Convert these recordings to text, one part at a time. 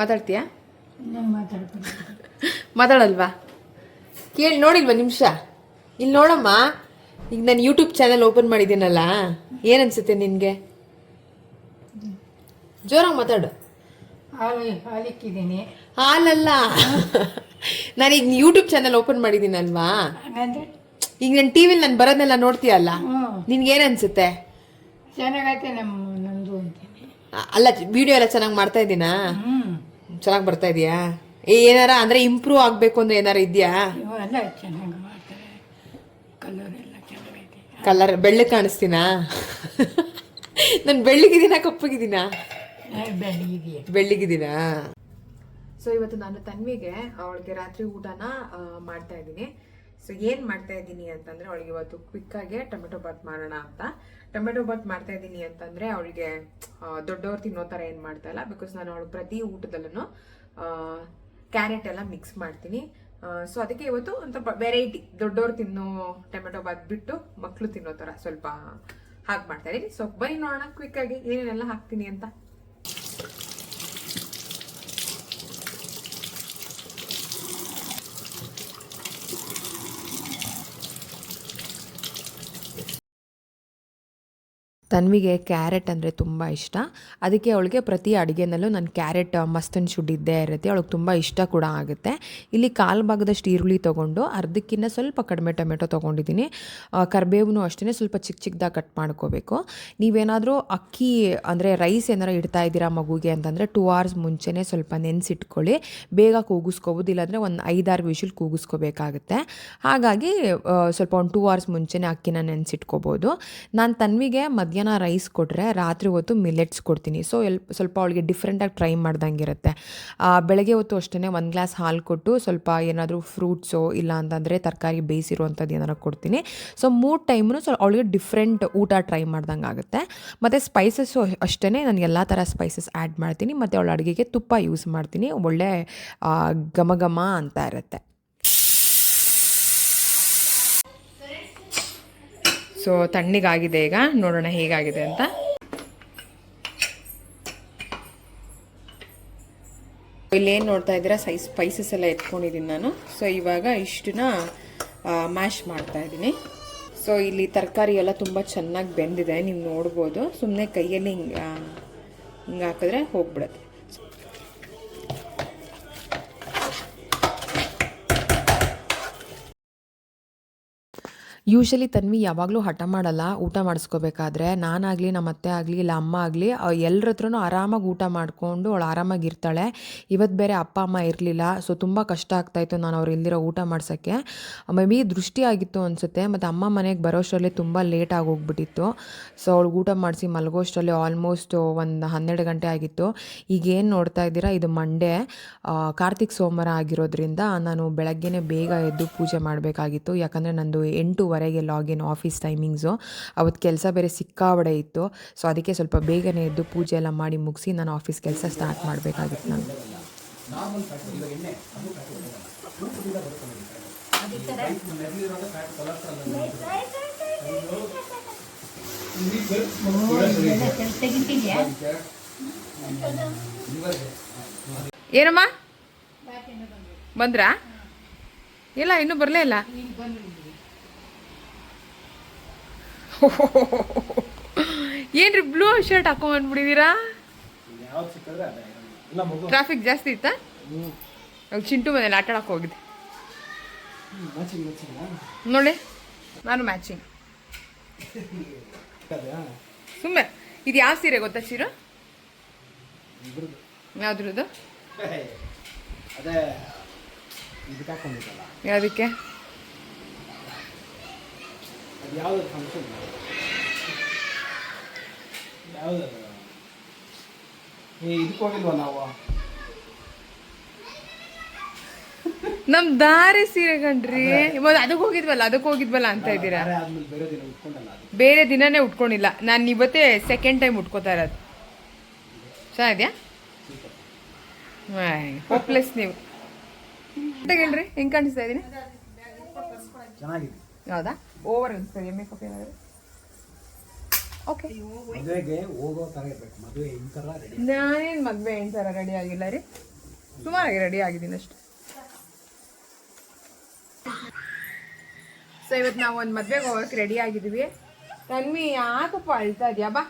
ಮಾತಾಡ್ತೀಯಾ? ಮಾತಾಡಲ್ವಾ? ಕೇಳಿ ನೋಡಿಲ್ವಾ ನಿಮಿಷ? ಇಲ್ಲಿ ನೋಡಮ್ಮ ಈಗ ನಾನು ಯೂಟ್ಯೂಬ್ ಚಾನಲ್ ಓಪನ್ ಮಾಡಿದ್ದೀನಲ್ಲ ಏನನ್ಸುತ್ತೆ ನಿನಗೆ? ಜೋರಾಗಿ ಮಾತಾಡು. ಹಾಲಲ್ಲ ಹಾಲಿಕ್ಕಿದ್ದೀನಿ ಹಾಲಲ್ಲ? ನಾನೀಗ ಯೂಟ್ಯೂಬ್ ಚಾನಲ್ ಓಪನ್ ಮಾಡಿದ್ದೀನಲ್ವಾ? ಈಗ ನಾನು ಟಿ ವಿಲಿ ನಾನು ಬರೋದನ್ನೆಲ್ಲ ನೋಡ್ತೀಯಲ್ಲ ನಿನ್ಗೆ ಏನನ್ಸುತ್ತೆ ಅನ್ಸುತ್ತೆ? ಚೆನ್ನಾಗೈತೆ ನಮ್ಮ ನಂದು ಅಂತೀನಿ. ಅ- ಅಲ್ಲ ವಿಡಿಯೋ ಎಲ್ಲ ಚೆನ್ನಾಗಿ ಮಾಡ್ತಾ ಇದ್ದೀನಾ? ಚೆನ್ನಾಗಿ ಬರ್ತಾ ಇದೆಯಾ? ಏನಾರ ಅಂದ್ರೆ ಇಂಪ್ರೂವ್ ಆಗಬೇಕು ಅಂದ್ರೆ ಏನಾರ ಇದೆಯಾ? ಇವೆಲ್ಲ ಚೆನ್ನಾಗಿ ಮಾಡ್ತಾರೆ. ಕಲರ್ ಎಲ್ಲ ಚೆನ್ನಾಗೈತೆ ಕಲರ್ ಬೆಳ್ಳಗೆ ಕಾಣಿಸ್ತೀನಾ? ನಾನು ಬೆಳ್ಳಗಿದ್ದೀನಾ ಕಪ್ಪಗಿದ್ದೀನಾ ಬೆಳ್ಳಿಗಿದ್ದೀನಾ ಸೊ ಇವತ್ತು ನಾನು ತನ್ವಿಗೆ ಅವಳಿಗೆ ರಾತ್ರಿ ಊಟನ ಮಾಡ್ತಾ ಇದ್ದೀನಿ. ಸೊ ಏನು ಮಾಡ್ತಾ ಇದ್ದೀನಿ ಅಂತಂದ್ರೆ ಅವಳಿಗೆ ಇವತ್ತು ಕ್ವಿಕ್ಕಾಗೆ ಟೊಮೆಟೊ ಬಾತ್ ಮಾಡೋಣ ಅಂತ. ಟೊಮೆಟೊ ಬಾತ್ ಮಾಡ್ತಾ ಇದ್ದೀನಿ ಅಂತಂದ್ರೆ ಅವಳಿಗೆ ದೊಡ್ಡವ್ರು ತಿನ್ನೋ ಥರ ಏನು ಮಾಡ್ತಾ ಇಲ್ಲ ಬಿಕಾಸ್ ನಾನು ಅವಳು ಪ್ರತಿ ಊಟದಲ್ಲೂ ಕ್ಯಾರೆಟ್ ಎಲ್ಲ ಮಿಕ್ಸ್ ಮಾಡ್ತೀನಿ. ಸೊ ಅದಕ್ಕೆ ಇವತ್ತು ಒಂದು ಸ್ವಲ್ಪ ವೆರೈಟಿ ದೊಡ್ಡವ್ರು ತಿನ್ನೋ ಟೊಮೆಟೊ ಬಾತ್ ಬಿಟ್ಟು ಮಕ್ಕಳು ತಿನ್ನೋ ಥರ ಸ್ವಲ್ಪ ಹಾಕಿ ಮಾಡ್ತಾ ಇದ್ದೀನಿ. ಸೊ ಬನ್ನಿ ನೋಡೋಣ ಕ್ವಿಕ್ಕಾಗಿ ಏನೇನೆಲ್ಲ ಹಾಕ್ತೀನಿ ಅಂತ. ತನ್ವಿಗೆ ಕ್ಯಾರೆಟ್ ಅಂದರೆ ತುಂಬ ಇಷ್ಟ. ಅದಕ್ಕೆ ಅವಳಿಗೆ ಪ್ರತಿ ಅಡುಗೆನಲ್ಲೂ ನಾನು ಕ್ಯಾರೆಟ್ ಮಸ್ತನ್ ಶುಡ್ಡಿದ್ದೇ ಇರುತ್ತೆ. ಅವಳಿಗೆ ತುಂಬ ಇಷ್ಟ ಕೂಡ ಆಗುತ್ತೆ. ಇಲ್ಲಿ ಕಾಲು ಭಾಗದಷ್ಟು ಈರುಳ್ಳಿ ತೊಗೊಂಡು ಅರ್ಧಕ್ಕಿಂತ ಸ್ವಲ್ಪ ಕಡಿಮೆ ಟೊಮೆಟೊ ತೊಗೊಂಡಿದ್ದೀನಿ. ಕರಿಬೇವನು ಅಷ್ಟೇ ಸ್ವಲ್ಪ ಚಿಕ್ಕ ಚಿಕ್ಕದಾಗಿ ಕಟ್ ಮಾಡ್ಕೋಬೇಕು. ನೀವೇನಾದರೂ ಅಕ್ಕಿ ಅಂದರೆ ರೈಸ್ ಏನಾರು ಇಡ್ತಾ ಇದ್ದೀರಾ ಮಗುಗೆ ಅಂತಂದರೆ ಟೂ ಅವರ್ಸ್ ಮುಂಚೆನೇ ಸ್ವಲ್ಪ ನೆನೆಸಿಟ್ಕೊಳ್ಳಿ. ಬೇಗ ಕೂಗಿಸ್ಕೋಬೋದು. ಇಲ್ಲಾಂದರೆ ಒಂದು ಐದಾರು ವಿಷಲ್ ಕೂಗಿಸ್ಕೋಬೇಕಾಗುತ್ತೆ. ಹಾಗಾಗಿ ಸ್ವಲ್ಪ ಒಂದು ಟೂ ಅವರ್ಸ್ ಮುಂಚೆನೇ ಅಕ್ಕಿನ ನೆನೆಸಿಟ್ಕೋಬೋದು. ನಾನು ತನ್ವಿಗೆ ಮಧ್ಯಾಹ್ನ ರೈಸ್ ಕೊಟ್ಟರೆ ರಾತ್ರಿ ಹೊತ್ತು ಮಿಲೆಟ್ಸ್ ಕೊಡ್ತೀನಿ. ಸೊ ಎಲ್, ಸ್ವಲ್ಪ ಅವಳಿಗೆ ಡಿಫ್ರೆಂಟಾಗಿ ಟ್ರೈ ಮಾಡ್ದಂಗೆ ಇರುತ್ತೆ ಬೆಳಗ್ಗೆ ಹೊತ್ತು ಅಷ್ಟೇ ಒಂದು ಗ್ಲಾಸ್ ಹಾಲು ಕೊಟ್ಟು ಸ್ವಲ್ಪ ಏನಾದರೂ ಫ್ರೂಟ್ಸು ಇಲ್ಲ ಅಂತಂದರೆ ತರಕಾರಿ ಬೇಯಿಸಿರುವಂಥದ್ದು ಏನಾರು ಕೊಡ್ತೀನಿ. ಸೊ ಮೂರು ಟೈಮ್ನು ಸ್ವಲ್ಪ ಅವಳಿಗೆ ಡಿಫ್ರೆಂಟ್ ಊಟ ಟ್ರೈ ಮಾಡ್ದಂಗೆ ಆಗುತ್ತೆ. ಮತ್ತು ಸ್ಪೈಸಸ್ಸು ಅಷ್ಟೇ ನಾನು ಎಲ್ಲ ಥರ ಸ್ಪೈಸಸ್ ಆ್ಯಡ್ ಮಾಡ್ತೀನಿ. ಮತ್ತು ಅವಳ ಅಡುಗೆಗೆ ತುಪ್ಪ ಯೂಸ್ ಮಾಡ್ತೀನಿ. ಒಳ್ಳೆ ಘಮ ಘಮ ಅಂತ ಇರುತ್ತೆ. ಸೊ ತಣ್ಣಗಾಗಿದೆ ಈಗ. ನೋಡೋಣ ಹೇಗಾಗಿದೆ ಅಂತ. ಇಲ್ಲೇನು ನೋಡ್ತಾ ಇದ್ದೀರಾ? ಸೈ ಸ್ಪೈಸಸ್ ಎಲ್ಲ ಎತ್ಕೊಂಡಿದ್ದೀನಿ ನಾನು. ಸೊ ಇವಾಗ ಇಷ್ಟನ್ನ ಮ್ಯಾಶ್ ಮಾಡ್ತಾ ಇದ್ದೀನಿ. ಸೊ ಇಲ್ಲಿ ತರಕಾರಿ ಎಲ್ಲ ತುಂಬ ಚೆನ್ನಾಗಿ ಬೆಂದಿದೆ. ನೀವು ನೋಡ್ಬೋದು. ಸುಮ್ಮನೆ ಕೈಯಲ್ಲಿ ಹಿಂಗೆ ಹಿಂಗೆ ಹಾಕಿದ್ರೆ ಹೋಗ್ಬಿಡುತ್ತೆ. ಯೂಶಲಿ ತನ್ವಿ ಯಾವಾಗಲೂ ಹಠ ಮಾಡಲ್ಲ, ಊಟ ಮಾಡಿಸ್ಕೋಬೇಕಾದ್ರೆ ನಾನಾಗಲಿ ನಮ್ಮ ಅತ್ತೆ ಆಗಲಿ, ಇಲ್ಲ ಅಮ್ಮ ಆಗಲಿ ಎಲ್ಲರ ಹತ್ರನು ಆರಾಮಾಗಿ ಊಟ ಮಾಡಿಕೊಂಡು ಅವಳು ಆರಾಮಾಗಿ ಇರ್ತಾಳೆ. ಇವತ್ತು ಬೇರೆ ಅಪ್ಪ, ಅಮ್ಮ ಇರಲಿಲ್ಲ, ಸೊ ತುಂಬ ಕಷ್ಟ ಆಗ್ತಾಯಿತ್ತು ನಾನು ಅವ್ರು ಇಲ್ದಿರೋ ಊಟ ಮಾಡ್ಸೋಕ್ಕೆ. ಮೇ ಬಿ ದೃಷ್ಟಿ ಆಗಿತ್ತು ಅನಿಸುತ್ತೆ, ಮತ್ತು ಅಮ್ಮ ಮನೆಗೆ ಬರೋಷ್ಟರಲ್ಲಿ ತುಂಬ ಲೇಟ್ ಹೋಗ್ಬಿಟ್ಟಿತ್ತು. ಸೊ ಅವಳು ಊಟ ಮಾಡಿಸಿ ಮಲಗೋಷ್ಟರಲ್ಲಿ ಆಲ್ಮೋಸ್ಟ್ ಒಂದು ಹನ್ನೆರಡು ಗಂಟೆ ಆಗಿತ್ತು. ಈಗ ಏನು ನೋಡ್ತಾ ಇದ್ದೀರಾ, ಇದು ಮಂಡೇ ಕಾರ್ತಿಕ್ ಸೋಮವಾರ ಆಗಿರೋದ್ರಿಂದ ನಾನು ಬೆಳಗ್ಗೆನೇ ಬೇಗ ಎದ್ದು ಪೂಜೆ ಮಾಡಬೇಕಾಗಿತ್ತು. ಯಾಕಂದರೆ ನಂದು ಎಂಟೂವರೆಗೆ ಲಾಗಿನ್ ಆಫೀಸ್ ಟೈಮಿಂಗ್ಸು ಅವತ್ತು ಕೆಲಸ ಬೇರೆ ಸಿಕ್ಕಾಬಡೆ ಇತ್ತು. ಸೊ ಅದಕ್ಕೆ ಸ್ವಲ್ಪ ಬೇಗನೆ ಎದ್ದು ಪೂಜೆ ಎಲ್ಲ ಮಾಡಿ ಮುಗಿಸಿ ನಾನು ಆಫೀಸ್ ಕೆಲಸ ಸ್ಟಾರ್ಟ್ ಮಾಡಬೇಕಾಗಿತ್ತು ನಾನು. ಏನಮ್ಮ? ಬಂದ್ರಾ? ಇಲ್ಲ, ಇನ್ನೂ ಬರಲೇ ಇಲ್ಲ. ಏನ್ರಿ ಬ್ಲೂ ಶರ್ಟ್ ಹಾಕೊಂಡ್ಬಂದ್ಬಿಟ್ಟಿದ್ದೀರಾ ಟ್ರಾಫಿಕ್ ಜಾಸ್ತಿ ಇತ್ತಾ? ಚಿಂಟು ಮನೇಲಿ ಆಟ ಆಡಕ್ಕೆ ಹೋಗಿದ್ದೆ ನೋಡಿ ನಾನು ಮ್ಯಾಚಿಂಗ್ ಸುಮ್ಮನೆ ಇದು ಯಾವ ಸೀರೆ ಗೊತ್ತಾ ಸೀರೆ ಯಾವ್ದ್ರದ್ದು? ಅದೇ ಯಾವ್ದು ಫಂಕ್ಷನ್ ಯಾವ್ದು ಏ ಇದಕ್ಕೆ ಹೋಗಿಲ್ವಾ ನಾವು? ನಮ್ ದಾರಿ ಸೀರೆ ಕಣ್ರಿ. ಇವಾಗ ಅದಕ್ಕೆ ಹೋಗಿದ್ವಲ್ಲ ಅದಕ್ಕೆ ಹೋಗಿದ್ವಲ್ಲ ಅಂತ ಇದ್ದೀರಾ? ಬೇರೆ ದಿನಾನೇ ಉಟ್ಕೊಂಡಲ್ಲ. ನಾನು ಇವತ್ತೇ ಸೆಕೆಂಡ್ ಟೈಮ್ ಉಟ್ಕೋತಾ ಇರೋದು. ಚೆನ್ನಾಗಿದ್ಯಾ? ಹೋಪ್ಲೆಸ್ ನೀವು. ಹೇಳ್ರಿ ಹೆಂಗ್ ಕಾಣಿಸ್ತಾ ಇದೀನಿ? ಚೆನ್ನಾಗಿದೆ. ಹೌದಾ? ಓವರ್ ಅನ್ಸ್ತದೆ ಮೇಕಪ್ ಏನಾದ್ರು? ಓಕೆ ಮದುವೆಗೆ ಹೋಗೋ ಥರ ಇರಬೇಕು. ಮದುವೆ ಥರ ರೆಡಿ ನಾನೇನು ಮದುವೆ ಏನು ಥರ ರೆಡಿ ಆಗಿಲ್ಲ ರೀ. ಸುಮಾರಾಗಿ ರೆಡಿ ಆಗಿದ್ದೀನಿ ಅಷ್ಟೆ. ಸೊ ಇವತ್ತು ನಾವು ಒಂದು ಮದುವೆಗೆ ಹೋಗೋಕೆ ರೆಡಿ ಆಗಿದ್ದೀವಿ ತನ್ವಿ ಯಾಕಪ್ಪ ಅಳ್ತಾ ಇದೆಯಾ? ಬಾ.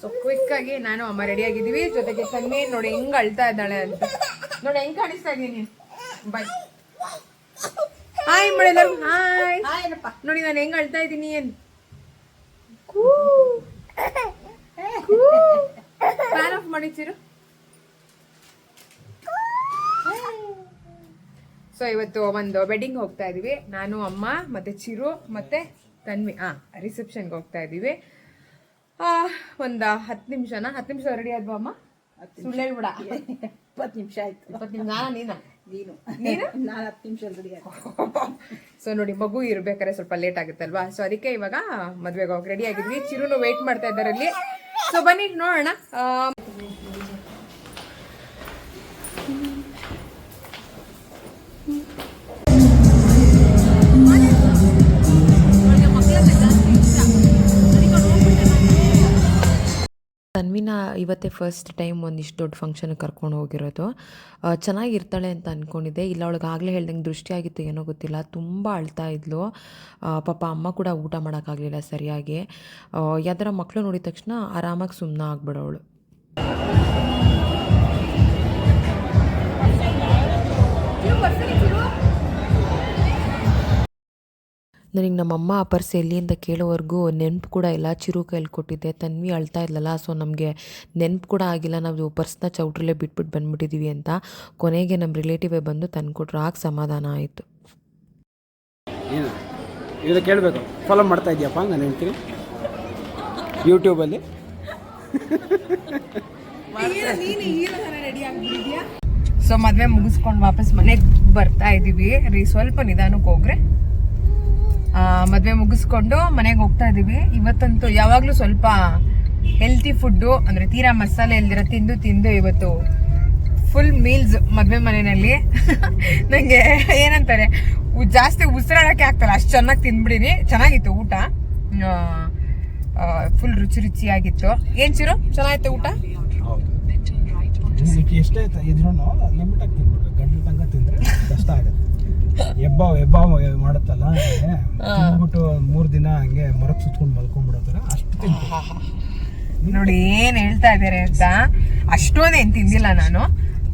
ಸೊ ಕ್ವಿಕ್ಕಾಗಿ ನಾನು ಅಮ್ಮ ರೆಡಿ ಆಗಿದ್ದೀವಿ ಜೊತೆಗೆ ತನ್ವಿ ನೋಡಿ ಹೆಂಗ್ ಅಳ್ತಾ ಇದ್ದಾಳೆ ಅಂತ. ನೋಡಿ ಹೆಂಗ್ ಕಾಣಿಸ್ತಾ ಇದೀನಿ ಬಾಯ್ ಹಾಯ್ ಮೇಡಮ್ ಹಾಯ್ ನೋಡಿ ನಾನು ಹೆಂಗ್ ಅಳ್ತಾ ಇದ್ದೀನಿ ಏನ್? ಫ್ಯಾನ್ ಆಫ್ ಮಾಡಿ ಚಿರು ಸೊ ಇವತ್ತು ಒಂದು ವೆಡ್ಡಿಂಗ್ ಹೋಗ್ತಾ ಇದೀವಿ. ನಾನು ಅಮ್ಮ ಮತ್ತೆ ಚಿರು ಮತ್ತೆ ತನ್ವಿ. ಆ ರಿಸೆಪ್ಷನ್ಗೆ ಹೋಗ್ತಾ ಇದೀವಿ. ಆ, ಒಂದ್ ಹತ್ತು ನಿಮಿಷನಾ? ಹತ್ತು ನಿಮಿಷ ರೆಡಿ ಆದ್ವಾ ಅಮ್ಮ? ಸುಳ್ಳು ಹೇಳ್ಬಿಡ ಇಪ್ಪತ್ತು ನಿಮಿಷ ಆಯ್ತು. ಇಪ್ಪತ್ತು ನಿಮಿಷ. ನಾನ? ನೀನಾ. ನೀನು? ನೀನು ನಾನು ಹತ್ತು ನಿಮಿಷ ಸೊ ನೋಡಿ ಮಗು ಇರ್ಬೇಕಾದ್ರೆ ಸ್ವಲ್ಪ ಲೇಟ್ ಆಗುತ್ತಲ್ವಾ? ಸೊ ಅದಕ್ಕೆ ಇವಾಗ ಮದ್ವೆಗೆ ಹೋಗಿ ರೆಡಿ ಆಗಿದ್ವಿ. ಚಿರುನು ವೇಟ್ ಮಾಡ್ತಾ ಇದ್ದಾರೆ ಅಲ್ಲಿ ಸೊ ಬನ್ನಿ ನೋಡೋಣ. ತನ್ವಿನ ಇವತ್ತೇ ಫಸ್ಟ್ ಟೈಮ್ ಒಂದಿಷ್ಟು ದೊಡ್ಡ ಫಂಕ್ಷನ್ಗೆ ಕರ್ಕೊಂಡು ಹೋಗಿರೋದು. ಚೆನ್ನಾಗಿರ್ತಾಳೆ ಅಂತ ಅಂದ್ಕೊಂಡಿದ್ದೆ ಇಲ್ಲ, ಅವಳಿಗೆ ಆಗಲೇ ಹೇಳ್ದಂಗೆ ದೃಷ್ಟಿ ಆಗಿತ್ತು ಏನೋ ಗೊತ್ತಿಲ್ಲ. ತುಂಬ ಅಳ್ತಾ ಇದ್ಲು. ಪಾಪ ಅಮ್ಮ ಕೂಡ ಊಟ ಮಾಡೋಕ್ಕಾಗಲಿಲ್ಲ ಸರಿಯಾಗಿ. ಯಾವ್ದಾರ ಮಕ್ಕಳು ನೋಡಿದ ತಕ್ಷಣ ಆರಾಮಾಗಿ ಸುಮ್ಮನೆ ಆಗ್ಬಿಡೋಳು. ನನಗೆ ನಮ್ಮಮ್ಮ ಆ ಪರ್ಸ್ ಎಲ್ಲಿ ಅಂತ ಕೇಳೋವರೆಗೂ ನೆನಪು ಕೂಡ ಇಲ್ಲ. ಚಿರು ಕೈಲಿ ಕೊಟ್ಟಿದ್ದೆ. ತನ್ವಿ ಅಳ್ತಾ ಇದ್ಲಲ್ಲ ಸೊ ನಮಗೆ ನೆನಪು ಕೂಡ ಆಗಿಲ್ಲ. ನಾವು ಪರ್ಸ್ನ ಚೌಟ್ರಲ್ಲೇ ಬಿಟ್ಬಿಟ್ಟು ಬಂದ್ಬಿಟ್ಟಿದ್ದೀವಿ ಅಂತ ಕೊನೆಗೆ ನಮ್ಮ ರಿಲೇಟಿವೇ ಬಂದು ತಂದುಕೊಟ್ರು. ಆಗ ಸಮಾಧಾನ ಆಯಿತು. ಇದು ಕೇಳಬೇಕು. ಫಾಲೋ ಮಾಡ್ತಾ ಇದೆಯಪ್ಪ ನಾನು ಹೇಳ್ತೀನಿ. ಯೂಟ್ಯೂಬಲ್ಲಿ ಸೊ ಮದುವೆ ಮುಗಿಸ್ಕೊಂಡು ವಾಪಸ್ ಮನೆಗೆ ಬರ್ತಾ ಇದ್ದೀವಿ ರೀ ಸ್ವಲ್ಪ ನಿಧಾನಕ್ಕೆ ಹೋಗ್ರೆ. ಮದ್ವೆ ಮುಗಿಸ್ಕೊಂಡು ಮನೆಗೆ ಹೋಗ್ತಾ ಇದೀವಿ ಇವತ್ತಂತೂ ಯಾವಾಗಲೂ ಸ್ವಲ್ಪ ಹೆಲ್ತಿ ಫುಡ್ಡು ಅಂದ್ರೆ ತೀರಾ ಮಸಾಲೆ ಇಲ್ದಿರ ತಿಂದು ತಿಂದು ಇವತ್ತು ಫುಲ್ ಮೀಲ್ಸ್ ಮದುವೆ ಮನೆಯಲ್ಲಿ. ನನಗೆ ಏನಂತಾರೆ ಜಾಸ್ತಿ ಉಸಿರಾಡೋಕ್ಕೆ ಆಗ್ತಲ್ಲ, ಅಷ್ಟು ಚೆನ್ನಾಗಿ ತಿಂದ್ಬಿಡೀನಿ ಚೆನ್ನಾಗಿತ್ತು ಊಟ. ಫುಲ್ ರುಚಿ ರುಚಿಯಾಗಿತ್ತು. ಏನ್ ಚಿರು? ಚೆನ್ನಾಗಿತ್ತು ಊಟ? ಎಷ್ಟೇ ಇದ್ರೂ ಆಗಿ ಗಂಟೆ ತನಕ ತಿಂದರೆ ಕಷ್ಟ ಆಗುತ್ತೆ. ಎಬ್ಬಾವ್ ಎಬ್ಬಾವ್ ಮಾಡುತ್ತಲ್ಲ ಬಿಟ್ಟು ತಿಂದ್ಬಿಟ್ಟು ಮೂರು ದಿನ ಹಂಗೆ ಮರಕ್ ಸುತ್ಕೊಂಡು ಮಲ್ಕೊಂಡ್ಬಿಡತ್ತಾರ ಅಷ್ಟು ನೋಡಿ ಏನ್ ಹೇಳ್ತಾ ಇದಾರೆ ಅಂತ ಅಷ್ಟೊಂದೇನ್ ತಿಂದಿಲ್ಲ ನಾನು.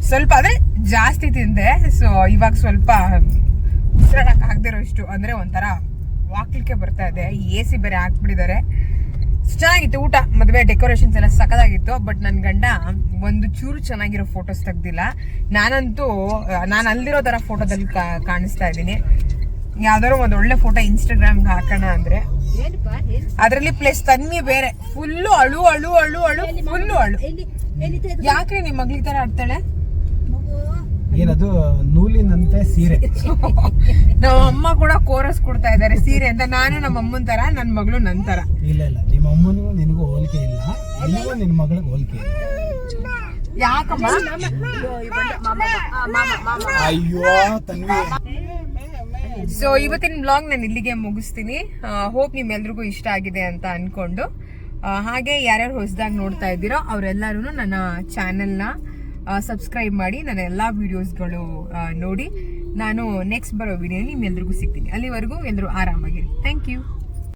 ಸ್ವಲ್ಪ ಅಂದ್ರೆ ಜಾಸ್ತಿ ತಿಂದೆ. ಸೊ ಇವಾಗ ಸ್ವಲ್ಪ ಉಸಿರಾಡಕ್ ಆಗದಿರೋ ಇಷ್ಟು. ಅಂದ್ರೆ ಒಂಥರ ವಾಕ್ಲಿಕ್ಕೆ ಬರ್ತಾ ಇದೆ. ಎ ಸಿ ಬೇರೆ ಹಾಕ್ಬಿಟ್ಟಿದ್ದಾರೆ. ಚೆನ್ನಾಗಿತ್ತು ಊಟ. ಮದುವೆ ಡೆಕೋರೇಷನ್ಸ್ ಎಲ್ಲ ಸಖತ್ತಾಗಿತ್ತು. ಬಟ್ ನನ್ನ ಗಂಡ ಒಂದು ಚೂರು ಚೆನ್ನಾಗಿರೋ ಫೋಟೋಸ್ ತೆಗ್ದಿಲ್ಲ. ನಾನಂತೂ ನಾನು ಅಲ್ಲಿರೋ ತರ ಫೋಟೋದಲ್ಲಿ ಕಾಣಿಸ್ತಾ ಇದ್ದೀನಿ. ಯಾವ್ದಾದ್ರು ಒಂದು ಒಳ್ಳೆ ಫೋಟೋ ಇನ್ಸ್ಟಾಗ್ರಾಮ್ಗೆ ಹಾಕೋಣ ಅಂದ್ರೆ. ಅದರಲ್ಲಿ ಪ್ಲೇಸ್ ತನ್ನಿ ಬೇರೆ. ಫುಲ್ಲು ಅಳು ಅಳು ಅಳು ಅಳು ಫುಲ್ಲು ಅಳು. ಯಾಕ್ರಿ ನಿಮ್ ಮಗ್ಳಿ ತರ ಆಡ್ತಾಳೆ? ಏನದು ನೂಲಿನಂತೆ ಸೀರೆ. ನಮ್ಮ ಅಮ್ಮ ಕೂಡ ಕೋರಸ್ ಕೊಡ್ತಾ ಇದ್ದಾರೆ ಸೀರೆ ಅಂತ. ನಾನು ನಮ್ಮ ಅಮ್ಮನ ತರ ನನ್ನ ಮಗಳು ನನ್ನ ತರ. ಇಲ್ಲ ಇಲ್ಲ. ನಿಮ್ಮ ಅಮ್ಮನಿಗೂ ನಿನಗೂ ಹೋಲಿಕೆ ಇಲ್ಲ. ನಿನಗೂ ನಿನ್ನ ಮಗಳಿಗೆ ಹೋಲಿಕೆ ಇಲ್ಲ. ಯಾಕಮ್ಮ? ಅಯ್ಯೋ ತನ್ವಿ. ಸೊ ಇವತ್ತಿನ ಬ್ಲಾಗ್ ನಾನು ಇಲ್ಲಿಗೆ ಮುಗಿಸ್ತೀನಿ. ಹೋಪ್ ನಿಮ್ಮೆಲ್ರಿಗೂ ಇಷ್ಟ ಆಗಿದೆ ಅಂತ ಅನ್ಕೊಂಡು. ಹಾಗೆ ಯಾರ್ಯಾರು ಹೊಸದಾಗಿ ನೋಡ್ತಾ ಇದ್ದೀರೋ ಅವರೆಲ್ಲರೂ ನನ್ನ ಚಾನೆಲ್ನ ಸಬ್ಸ್ಕ್ರೈಬ್ ಮಾಡಿ ನನ್ನ ಎಲ್ಲ ವಿಡಿಯೋಸ್ಗಳು ನೋಡಿ. ನಾನು ನೆಕ್ಸ್ಟ್ ಬರೋ ವಿಡಿಯೋಲಿ ನಿಮ್ಮೆಲ್ರಿಗೂ ಸಿಗ್ತೀನಿ. ಅಲ್ಲಿವರೆಗೂ ಎಲ್ಲರೂ ಆರಾಮಾಗಿರಿ. Thank you